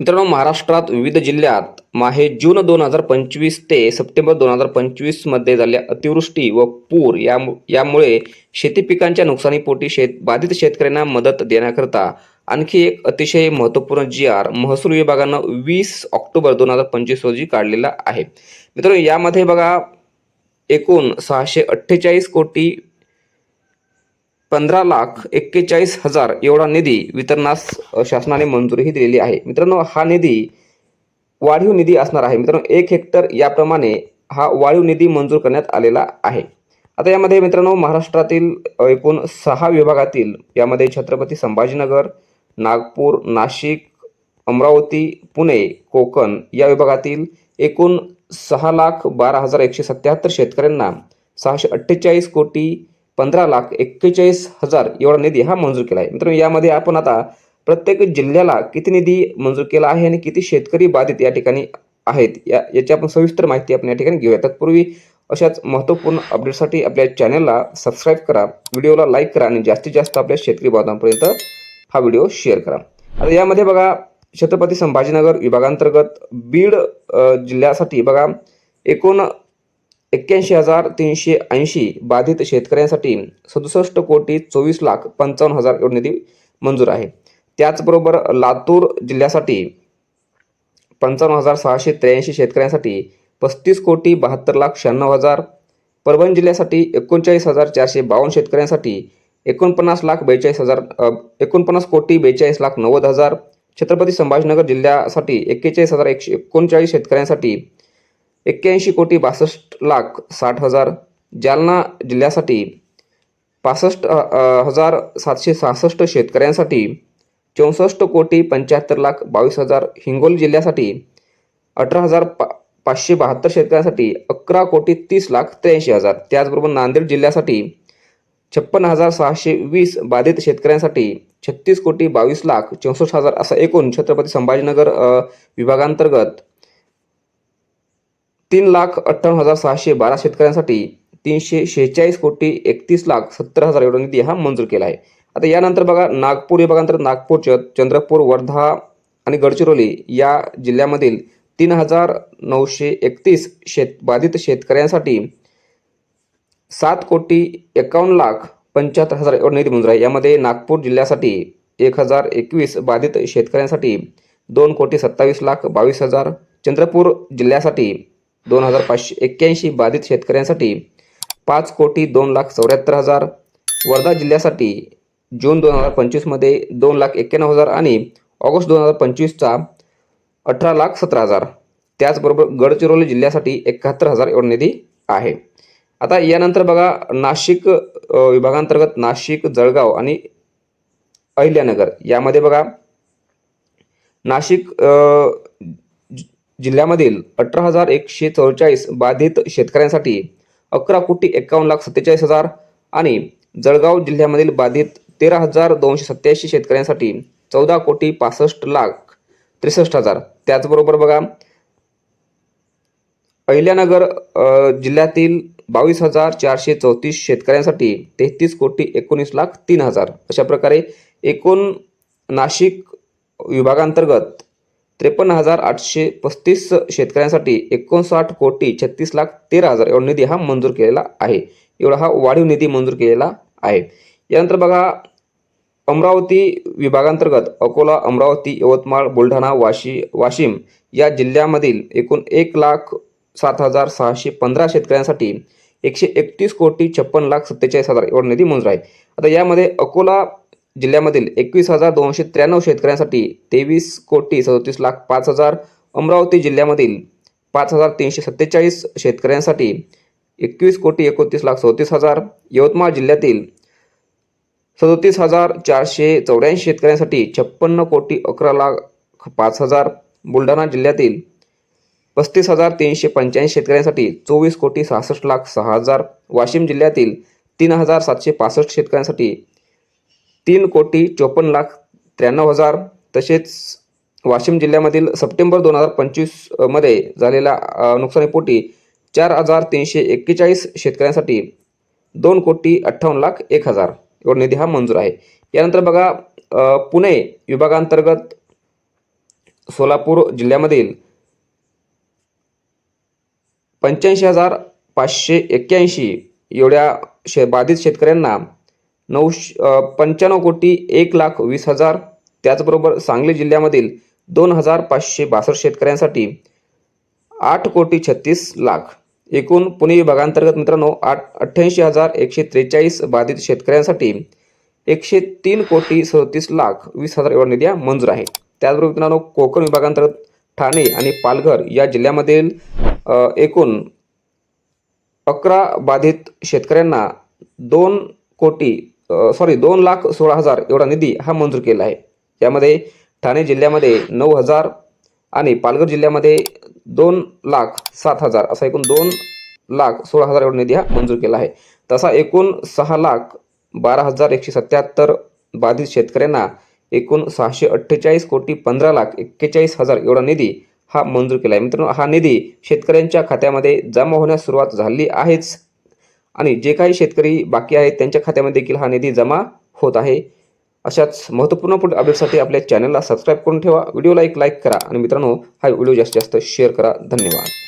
मित्रांनो महाराष्ट्रात विविध जिल्ह्यात माहे जून दोन हजार पंचवीस ते सप्टेंबर दोन हजार पंचवीसमध्ये झालेल्या अतिवृष्टी व पूर या यामुळे शेती पिकांच्या नुकसानीपोटी शेत बाधित शेतकऱ्यांना मदत देण्याकरता आणखी एक अतिशय महत्त्वपूर्ण जी आर महसूल विभागानं वीस ऑक्टोबर दोन हजार पंचवीस रोजी काढलेला आहे. मित्रांनो यामध्ये बघा एकूण सहाशे अठ्ठेचाळीस कोटी पंधरा लाख एक्केचाळीस हजार एवढा निधी वितरणास शासनाने मंजुरीही दिलेली आहे. मित्रांनो हा निधी वाढीव निधी असणार आहे. मित्रांनो एक हेक्टर याप्रमाणे हा वाढीव निधी मंजूर करण्यात आलेला आहे. आता यामध्ये मित्रांनो महाराष्ट्रातील एकूण सहा विभागातील यामध्ये छत्रपती संभाजीनगर नागपूर नाशिक अमरावती पुणे कोकण या विभागातील एकूण सहा लाख बारा हजार एकशे सत्याहत्तर शेतकऱ्यांना सहाशे अठ्ठेचाळीस कोटी पंधरा लाख एक्केचाळीस हजार एवढा निधी हा मंजूर केला आहे. मित्रांनो यामध्ये आपण आता प्रत्येक जिल्ह्याला किती निधी मंजूर केला आहे आणि किती शेतकरी बाधित या ठिकाणी आहेत या याची आपण सविस्तर माहिती आपण या ठिकाणी घेऊया. तत्पूर्वी अशाच महत्त्वपूर्ण अपडेटसाठी आपल्या चॅनलला सबस्क्राईब करा व्हिडिओला लाईक करा आणि जास्तीत जास्त आपल्या शेतकरी बांधवांपर्यंत हा व्हिडिओ शेअर करा. आता यामध्ये बघा छत्रपती संभाजीनगर विभागांतर्गत बीड जिल्ह्यासाठी बघा एकूण एक्क्याऐंशी हजार तीनशे ऐंशी बाधित शेतकऱ्यांसाठी सदुसष्ट कोटी चोवीस लाख पंचावन्न हजार एवढा निधी मंजूर आहे. त्याचबरोबर लातूर जिल्ह्यासाठी पंचावन्न हजार सहाशे त्र्याऐंशी शेतकऱ्यांसाठी पस्तीस कोटी बहात्तर लाख शहाण्णव हजार परभणी जिल्ह्यासाठी एकोणचाळीस हजार चारशे बावन्न शेतकऱ्यांसाठी एकोणपन्नास लाख बेचाळीस हजार एकोणपन्नास कोटी बेचाळीस लाख नव्वद हजार छत्रपती संभाजीनगर जिल्ह्यासाठी एक्केचाळीस हजार एकशे एकोणचाळीस शेतकऱ्यांसाठी एक्क्याऐंशी कोटी बासष्ट लाख साठ हजार. जालना जिल्ह्यासाठी पासष्ट हजार सातशे सहासष्ट शेतकऱ्यांसाठी चौसष्ट कोटी पंच्याहत्तर लाख बावीस हजार. हिंगोली जिल्ह्यासाठी अठरा हजार पा पाचशे बहात्तर शेतकऱ्यांसाठी अकरा कोटी तीस लाख त्र्याऐंशी हजार. त्याचबरोबर नांदेड जिल्ह्यासाठी छप्पन्न हजार सहाशे वीस बाधित शेतकऱ्यांसाठी छत्तीस कोटी बावीस लाख चौसष्ट हजार असा एकूण छत्रपती संभाजीनगर विभागांतर्गत तीन लाख अठ्ठावन्न हजार सहाशे बारा शेतकऱ्यांसाठी तीनशे शेहेचाळीस कोटी एकतीस लाख सत्तर हजार एवढा निधी हा मंजूर केला आहे. आता यानंतर बघा नागपूर विभागानंतर नागपूर चंद्रपूर वर्धा आणि गडचिरोली या जिल्ह्यामधील तीन हजार नऊशे एकतीस शेत बाधित शेतकऱ्यांसाठी सात कोटी एकावन्न लाख पंच्याहत्तर हजार एवढा निधी मंजूर आहे. यामध्ये नागपूर जिल्ह्यासाठी एक हजार एकवीस बाधित शेतकऱ्यांसाठी दोन कोटी सत्तावीस लाख बावीस हजार चंद्रपूर जिल्ह्यासाठी दोन हजार पाचशे एक्क्याऐंशी बाधित शेतकऱ्यांसाठी पाच कोटी दोन लाख चौऱ्याहत्तर हजार. वर्धा जिल्ह्यासाठी जून दोन हजार पंचवीसमध्ये दोन लाख एक्क्याण्णव हजार आणि ऑगस्ट दोन हजार पंचवीसचा अठरा लाख सतरा हजार. त्याचबरोबर गडचिरोली जिल्ह्यासाठी एकाहत्तर हजार एवढा निधी आहे. आता यानंतर बघा नाशिक विभागांतर्गत नाशिक जळगाव आणि अहिल्यानगर यामध्ये बघा नाशिक जिल्ह्यामधील अठरा हजार एकशे चौवेचाळीस बाधित शेतकऱ्यांसाठी अकरा कोटी एकावन्न लाख सत्तेचाळीस हजार आणि जळगाव जिल्ह्यामधील बाधित तेरा हजार दोनशे सत्याऐंशी शेतकऱ्यांसाठी चौदा कोटी पासष्ट लाख त्रेसष्ट हजार. त्याचबरोबर बघा अहिल्यानगर जिल्ह्यातील बावीस हजार चारशे चौतीस शेतकऱ्यांसाठी तेहतीस कोटी एकोणीस लाख तीन हजार. अशा प्रकारे एकूण नाशिक विभागांतर्गत त्रेपन्न हजार आठशे पस्तीस शेतकऱ्यांसाठी एकोणसाठ कोटी छत्तीस लाख तेरा हजार एवढा निधी हा मंजूर केलेला आहे. एवढा हा वाढीव निधी मंजूर केलेला आहे. यानंतर बघा अमरावती विभागांतर्गत अकोला अमरावती यवतमाळ बुलढाणा वाशी वाशिम या जिल्ह्यामधील एकूण एक लाख सात हजार सहाशे पंधरा शेतकऱ्यांसाठी एकशे एकतीस कोटी छप्पन लाख सत्तेचाळीस हजार एवढा निधी मंजूर आहे. आता यामध्ये अकोला जिल्ह्यामधील एकवीस हजार दोनशे त्र्याण्णव शेतकऱ्यांसाठी तेवीस कोटी सदोतीस लाख पाच हजार अमरावती जिल्ह्यामधील पाच हजार तीनशे सत्तेचाळीस शेतकऱ्यांसाठी एकवीस कोटी एकोणतीस लाख सदतीस हजार यवतमाळ जिल्ह्यातील सदोतीस हजार चारशे चौऱ्याऐंशी शेतकऱ्यांसाठी छप्पन्न कोटी अकरा लाख पाच हजार बुलढाणा जिल्ह्यातील पस्तीस हजार तीनशे पंच्याऐंशी शेतकऱ्यांसाठी चोवीस कोटी सहासष्ट लाख सहा हजार वाशिम जिल्ह्यातील तीन हजार सातशे पासष्ट शेतकऱ्यांसाठी तीन कोटी चोपन्न लाख त्र्याण्णव हजार तसेच वाशिम जिल्ह्यामधील सप्टेंबर दोन हजार पंचवीसमध्ये झालेल्या नुकसानीपोटी चार हजार तीनशे एक्केचाळीस शेतकऱ्यांसाठी दोन कोटी अठ्ठावन्न लाख एक हजार एवढा निधी हा मंजूर आहे. यानंतर बघा पुणे विभागांतर्गत सोलापूर जिल्ह्यामधील पंच्याऐंशी हजार पाचशे एक्क्याऐंशी एवढ्या शे बाधित शेतकऱ्यांना नऊ पंच्याण्णव कोटी एक लाख वीस हजार. त्याचबरोबर सांगली जिल्ह्यामधील दोन हजार पाचशे बासष्ट शेतकऱ्यांसाठी आठ कोटी छत्तीस लाख. एकूण पुणे विभागांतर्गत मित्रांनो आठ अठ्ठ्याऐंशी हजार एकशे त्रेचाळीस बाधित शेतकऱ्यांसाठी एकशे तीन कोटी सदतीस लाख वीस हजार एवढा निधी मंजूर आहे. त्याचबरोबर मित्रांनो कोकण विभागांतर्गत ठाणे आणि पालघर या जिल्ह्यामधील एकूण अकरा बाधित शेतकऱ्यांना दोन कोटी सॉरी दोन लाख सोळा हजार एवढा निधी हा मंजूर केला आहे. यामध्ये ठाणे जिल्ह्यामध्ये नऊ हजार आणि पालघर जिल्ह्यामध्ये दोन लाख सात हजार असा एकूण दोन लाख सोळा हजार एवढा निधी हा मंजूर केला आहे. तसा एकूण सहा लाख बारा हजार एकशे सत्याहत्तर बाधित शेतकऱ्यांना एकूण सहाशे अठ्ठेचाळीस कोटी पंधरा लाख एक्केचाळीस हजार एवढा निधी हा मंजूर केला आहे. मित्रांनो हा निधी शेतकऱ्यांच्या खात्यामध्ये जमा होण्यास सुरुवात झाली आहेच. आणि जे काही शेतकरी बाकी आहेत त्यांच्या खात्यामध्ये देखील हा निधी जमा होत आहे. अशाच महत्त्वपूर्ण पुढील अपडेटसाठी आपल्या चॅनलला सबस्क्राईब करून ठेवा. व्हिडिओला एक लाईक करा. आणि मित्रांनो हा व्हिडिओ जास्तीत जास्त शेअर करा. धन्यवाद.